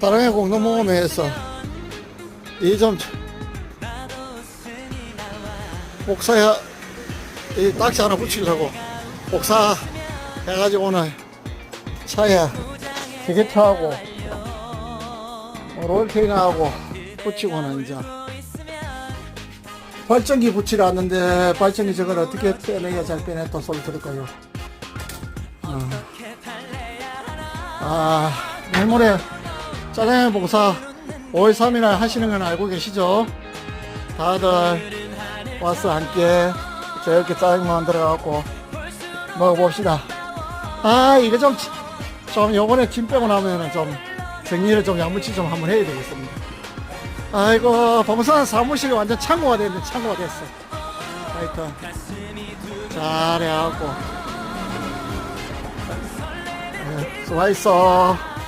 다랑의 공동 모험회에서 이좀 복사해 이 딱지 하나 붙이려고 복사 해가지고 오늘 차에 기계차하고 롤케이너하고 붙이고는 이제 발전기 붙이러 왔는데 발전기 저걸 어떻게 빼내야 잘또 소리 들을까요? 어. 아 내일 모레 짜장면 봉사 5월 3일 날 하시는 건 알고 계시죠? 다들 와서 함께 저렇게 짜장면 만들어갖고 먹어봅시다. 아 이거 좀, 좀 요번에 짐 빼고 나면은 좀 정리를 좀 양무치 좀 한번 해야 되겠습니다. 아이고 범산 사무실이 완전 창고가 됐네 창고가 됐어. 하여튼 잘해갖고 네, 수고했어.